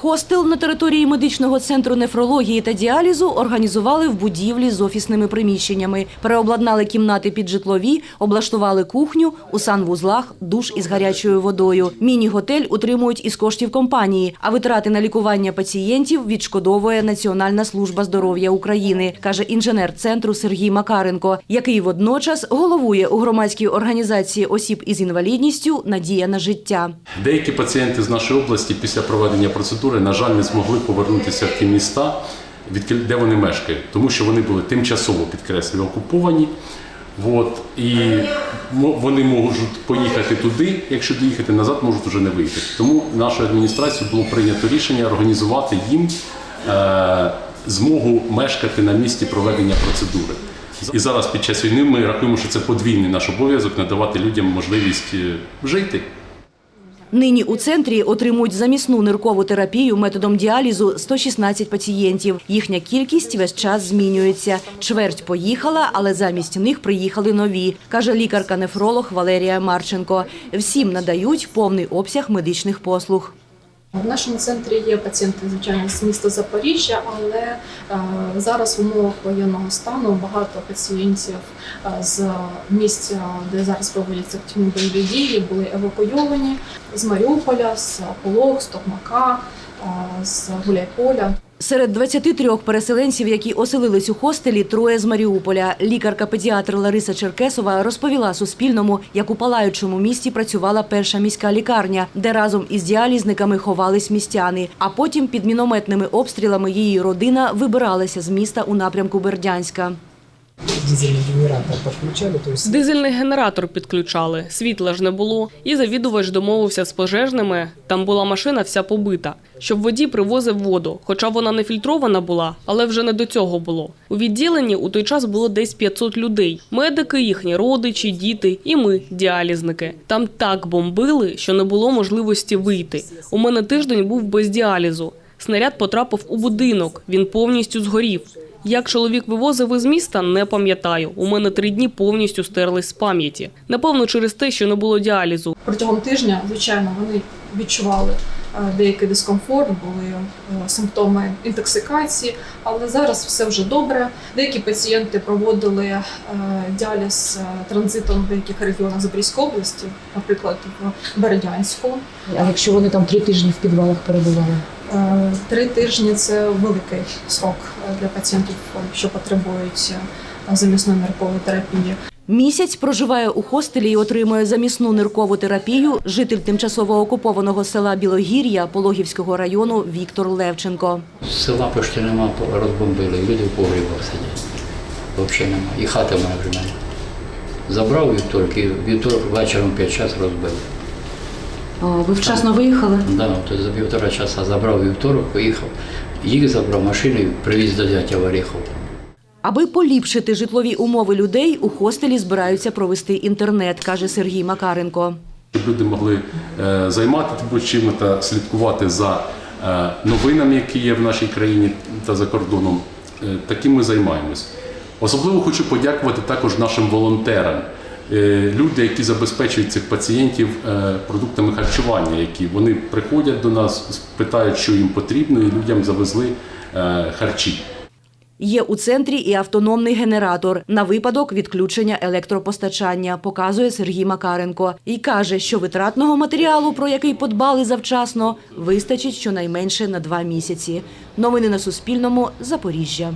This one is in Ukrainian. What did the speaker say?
Хостел на території медичного центру нефрології та діалізу організували в будівлі з офісними приміщеннями. Переобладнали кімнати під житлові, облаштували кухню, у санвузлах, душ із гарячою водою. Міні-готель утримують із коштів компанії, а витрати на лікування пацієнтів відшкодовує Національна служба здоров'я України, каже інженер центру Сергій Макаренко, який водночас головує у громадській організації осіб із інвалідністю Надія на життя. Деякі пацієнти з нашої області після проведення процедури, на жаль, не змогли повернутися в ті міста, де вони мешкають, тому що вони були тимчасово підкреслюю окуповані. От, і вони можуть поїхати туди, якщо доїхати назад, можуть вже не вийти. Тому нашою адміністрацією було прийнято рішення організувати їм е, змогу мешкати на місці проведення процедури. І зараз під час війни ми рахуємо, що це подвійний наш обов'язок надавати людям можливість е, жити. Нині у центрі отримують замісну ниркову терапію методом діалізу 116 пацієнтів. Їхня кількість весь час змінюється. Чверть поїхала, але замість них приїхали нові, каже лікарка-нефролог Валерія Марченко. Всім надають повний обсяг медичних послуг. В нашому центрі є пацієнти, звичайно, з міста Запоріжжя, але е, зараз в умовах воєнного стану багато пацієнтів е, з місця, де зараз проводяться активні бойові дії, були евакуйовані з Маріуполя, з Полог, з Токмака, е, з Гуляйполя. Серед 23 переселенців, які оселились у хостелі, троє з Маріуполя. Лікарка-педіатр Лариса Черкесова розповіла Суспільному, як у палаючому місті працювала перша міська лікарня, де разом із діалізниками ховались містяни. А потім під мінометними обстрілами її родина вибиралася з міста у напрямку Бердянська. Дизельный генератор подключали, то есть Дизельний генератор підключали, світла ж не було. І завідувач домовився з пожежними. Там була машина вся побита, щоб водій привозив воду. Хоча вона не фільтрована була, але вже не до цього було. У відділенні у той час було десь 500 людей: медики, їхні родичі, діти і ми, діалізники. Там так бомбили, що не було можливості вийти. У мене тиждень був без діалізу. Снаряд потрапив у будинок. Він повністю згорів. Як чоловік вивозив із міста, не пам'ятаю. У мене три дні повністю стерлись з пам'яті. Напевно, через те, що не було діалізу. Протягом тижня, звичайно, вони відчували е, деякий дискомфорт, були е, симптоми інтоксикації, але зараз все вже добре. Деякі пацієнти проводили е, діаліз транзитом в деяких регіонах Запорізької області, наприклад, в Бердянську. А якщо вони там три тижні в підвалах перебували? Е, Три тижні це великий срок е, для пацієнтів, е, що потребують замісної ниркової терапії. Місяць проживає у хостелі і отримує замісну ниркову терапію житель тимчасово окупованого села Білогір'я Пологівського району Віктор Левченко. Села почти нема, розбомбили, люди в погрібах сидять. Взагалі нема. І хати в мене вже нема. Забрав вівторок, і вівторок вечором 5 час розбили. Ви вчасно виїхали? Да, то за півтора часа забрав вівторок, поїхав. Їх забрав машину і привіз до зятя в Оріхов. Аби поліпшити житлові умови людей, у хостелі збираються провести інтернет, каже Сергій Макаренко. щоб люди могли е, займатися чим та слідкувати за е, новинами, які є в нашій країні та за кордоном. Е, таким ми займаємось. Особливо хочу подякувати також нашим волонтерам. Е, Люди, які забезпечують цих пацієнтів е, продуктами харчування, які вони приходять до нас, питають, що їм потрібно, і людям завезли е, харчі. Є у центрі і автономний генератор на випадок відключення електропостачання, показує Сергій Макаренко. І каже, що витратного матеріалу, про який подбали завчасно, вистачить щонайменше на два місяці. Новини на Суспільному. Запоріжжя.